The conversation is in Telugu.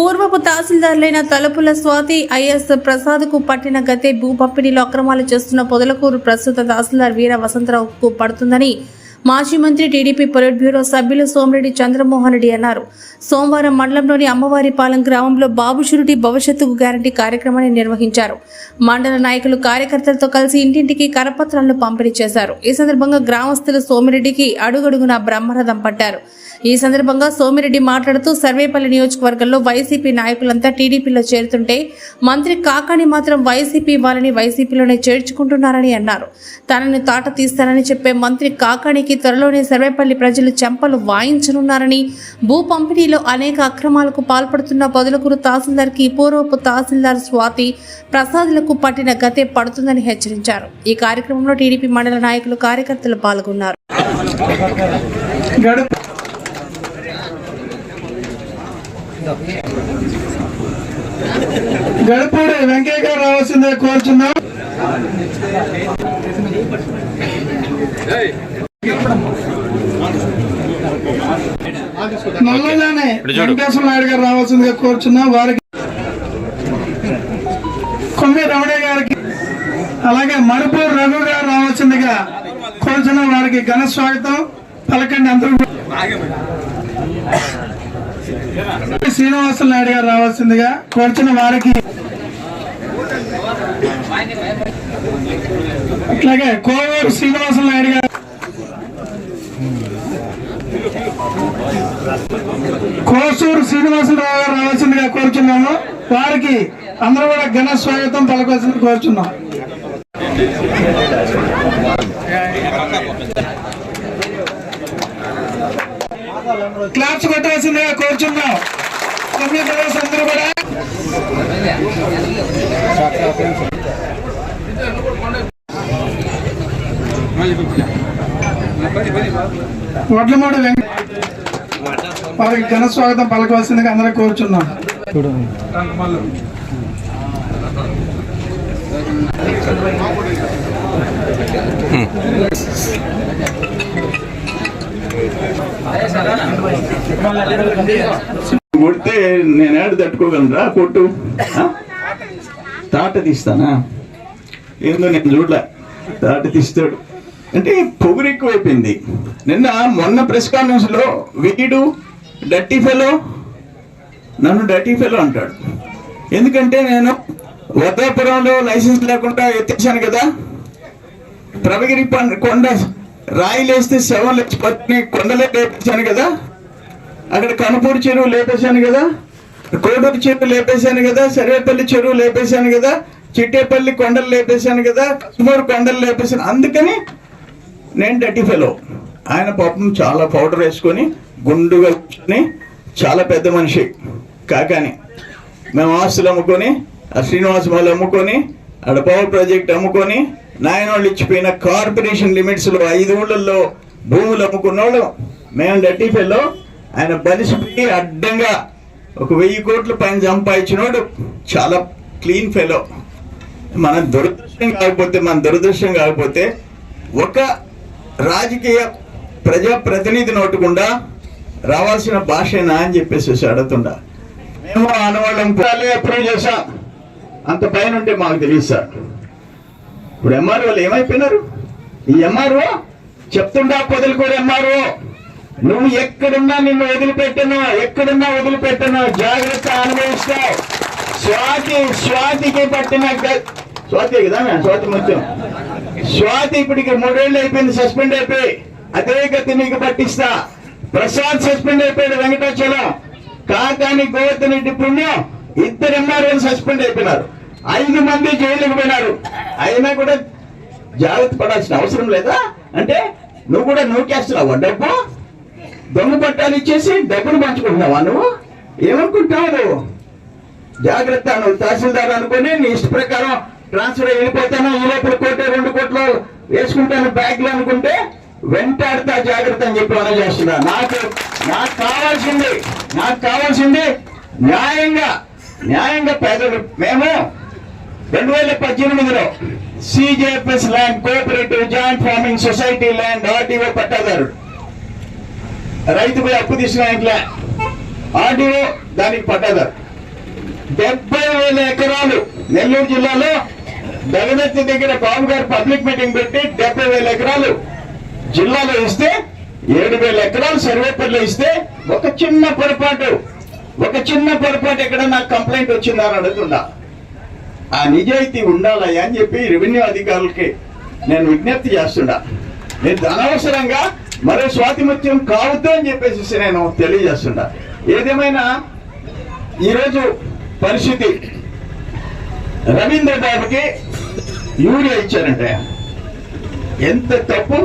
పూర్వపు తహసీల్దారులైన తలుపుల స్వాతి ఐఎస్ ప్రసాద్కు పట్టిన గతే భూ పంపిణీలో అక్రమాలు చేస్తున్న పొదలకూరు ప్రస్తుత తహసీల్దార్ వీర వసంతరావుకు పడుతుందని మాజీ మంత్రి టీడీపీ పొలిట్ బ్యూరో సభ్యులు సోమిరెడ్డి చంద్రమోహన్ రెడ్డి అన్నారు. సోమవారం మండలంలోని అమ్మవారిపాలెం గ్రామంలో బాబు షురుటి భవిష్యత్తుకు గ్యారంటీ కార్యక్రమాన్ని నిర్వహించారు. మండల నాయకులు కార్యకర్తలతో కలిసి ఇంటింటికి కరపత్రాలను పంపిణీ చేశారు. ఈ సందర్భంగా గ్రామస్తులు సోమిరెడ్డికి అడుగడుగున బ్రహ్మరథం పట్టారు. ఈ సందర్భంగా సోమిరెడ్డి మాట్లాడుతూ సర్వేపల్లి నియోజకవర్గంలో వైసీపీ నాయకులంతా టీడీపీలో చేరుతుంటే మంత్రి కాకాని మాత్రం వైసీపీ వాళ్ళని వైసీపీలోనే చేర్చుకుంటున్నారని అన్నారు. తనని తాట తీస్తానని చెప్పే మంత్రి కాకాణికి కాకానికి త్వరలోనే సర్వేపల్లి ప్రజలు చెంపలు వాయించనున్నారని భూ పంపిణీలో అనేక అక్రమాలకు పాల్పడుతున్న పొదలకూరు తహసీల్దార్కి పూర్వపు తహసీల్దార్ స్వాతి ప్రసాదులకు పట్టిన గతే పడుతుందని హెచ్చరించారు. ఈ కార్యక్రమంలో టీడీపీ మండల నాయకులు కార్యకర్తలు పాల్గొన్నారు. గడుపు గడుపూడి వెంకయ్య గారు రావాల్సిందే కోరుచున్నాం నల్లగానే వెంకటేశ్వర నాయుడు గారు రావాల్సిందిగా కోరుచున్నాం వారికి కొమ్మి రమణయ్య గారికి అలాగే మరుపూర్ రఘు గారు రావాల్సిందిగా కోరుచున్నాం వారికి ఘన స్వాగతం. పలకండి అందరూ. శ్రీనివాసులు నాయుడు గారు రావాల్సిందిగా కోరుచున్న వారికి అట్లాగే కోవూరు శ్రీనివాసులు నాయుడు గారు కోసూరు శ్రీనివాసరావు గారు రావాల్సిందిగా కోరుచున్నాము. వారికి అందరూ కూడా ఘన స్వాగతం పలకాల్సింది కోరుచున్నాం. క్లాప్స్ కొట్టాల్సిందిగా కోరుచున్నాం. కొన్ని అందరూ కూడా. వడ్లమాడ వెంకట వారికి ఘన స్వాగతం పలకవలసిందిగా అందరూ కోరుచున్నాం. కొడితే నేను ఏడు తట్టుకోగలరా కొట్టు? తాట తీస్తానా? ఏందో నేను చూడలే. తాట తీస్తాడు. అంటే పొగురెక్కువైపోయింది నిన్న మొన్న ప్రెస్ కాన్ఫరెన్స్లో వీడు డట్టి ఫెలో నన్ను డట్టి ఫెలో అంటాడు. ఎందుకంటే నేను వద్దాపురంలో లైసెన్స్ లేకుండా ఎత్తించాను కదా. ప్రభగిరి పం- కొండ రాయిలేస్తే శవం లేచిపోతే కొండలే లేపించాను కదా. అక్కడ కనుపూరు చెరువు లేపేశాను కదా. కోడూరు చెరువు లేపేశాను కదా. సర్వేపల్లి చెరువు లేపేశాను కదా. చిట్టేపల్లి కొండలు లేపేశాను కదా. కసుమూరు కొండలు లేపేశాను. అందుకని నేను డట్టి ఫెలో ఆయన పాపం చాలా పౌడర్ వేసుకొని గుండుగా కూర్చొని చాలా పెద్ద మనిషి. కాకాని. మేము ఆస్తులు అమ్ముకొని ఆ శ్రీనివాస వాళ్ళు అమ్ముకొని ఆడ పవర్ ప్రాజెక్ట్ అమ్ముకొని నాయన వాళ్ళు ఇచ్చిపోయిన కార్పొరేషన్ లిమిట్స్లో ఐదు ఊళ్ళల్లో భూములు అమ్ముకున్నోళ్ళు. మేము డట్టి ఫెలో ఆయన బలిసిపోయి అడ్డంగా ఒక వెయ్యి కోట్ల పైన సంపాదించినోడు చాలా క్లీన్ ఫెలో మన దురదృష్టం కాకపోతే మన దురదృష్టం కాకపోతే ఒక రాజకీయ ప్రజా ప్రతినిధి నోటుకుండా రావాల్సిన భాషేనా అని చెప్పేసి అడుగుతుండా. మేము ఆనవాళ్ళం అప్రూవ్ చేశాం. అంత పైన ఉంటే మాకు తెలియదు సార్. ఇప్పుడు ఎంఆర్ఓలు ఏమైపోయినారు? ఈ ఎంఆర్ఓ చెప్తుండా పొదలుకోడు ఎంఆర్ఓ నువ్వు ఎక్కడున్నా నిన్ను వదిలిపెట్టను ఎక్కడున్నా వదిలిపెట్టను జాగ్రత్త అనుభవిస్తావు. స్వాతి స్వాతికి పట్టిన స్వాతి కదా స్వాతి ముత్యం. స్వాతి ఇప్పటికి మూడేళ్ళు అయిపోయింది సస్పెండ్ అయిపోయి. అదే గతి నీకు పట్టిస్తా. ప్రసాద్ సస్పెండ్ అయిపోయాడు వెంకటాచలం. కాకాని గోవర్ధన్ రెడ్డి పుణ్యం. ఇద్దరు ఎంఆర్ఓలు సస్పెండ్ అయిపోయినారు. ఐదు మంది జైలుకు పోయినారు. అయినా కూడా జాగ్రత్త పడాల్సిన అవసరం లేదా? అంటే నువ్వు కూడా నూకేస్తున్నావు డబ్బు? దొంగ పట్టాలు ఇచ్చేసి డబ్బులు పంచుకుంటున్నావా నువ్వు? ఏమనుకుంటావు నువ్వు? జాగ్రత్త నువ్వు తహసీల్దార్ అనుకుని నీ ఇష్ట ప్రకారం ట్రాన్స్ఫర్ వెళ్ళిపోతాను ఈ లోపల కోటి రెండు కోట్లు వేసుకుంటాను బ్యాగ్లో అనుకుంటే వెంటాడుతా జాగ్రత్త అని చెప్పి మనం చేస్తున్నా. నాకు నాకు కావాల్సింది నాకు కావాల్సింది న్యాయంగా న్యాయంగా పేదలు మేము రెండు వేల పద్దెనిమిదిలో CJFS land cooperative joint farming society land RTO పట్టాదారుడు రైతుపై అప్పు తీసుకున్న ఇంట్లో ఆర్డీఓ దానికి పట్టాదారు. డెబ్బై వేల ఎకరాలు నెల్లూరు జిల్లాలో దగనెత్తి దగ్గర బాబు గారు పబ్లిక్ మీటింగ్ పెట్టి డెబ్బై వేల ఎకరాలు జిల్లాలో ఇస్తే ఏడు వేల ఎకరాలు సర్వేపల్లిలో ఇస్తే ఒక చిన్న పొరపాటు ఒక చిన్న పొరపాటు ఎక్కడ నాకు కంప్లైంట్ వచ్చిందని అడుగుతున్నా ఆ నిజాయితీ ఉండాలయ్యా అని చెప్పి రెవెన్యూ అధికారులకి నేను విజ్ఞప్తి చేస్తున్నా. నేను అనవసరంగా మరో స్వాతిమత్యం కావద్దు అని చెప్పేసి నేను తెలియజేస్తున్నా. ఏదేమైనా ఈరోజు పరిస్థితి రవీంద్ర బాబుకి యూరియా ఇచ్చారంటే ఎంత తప్పు?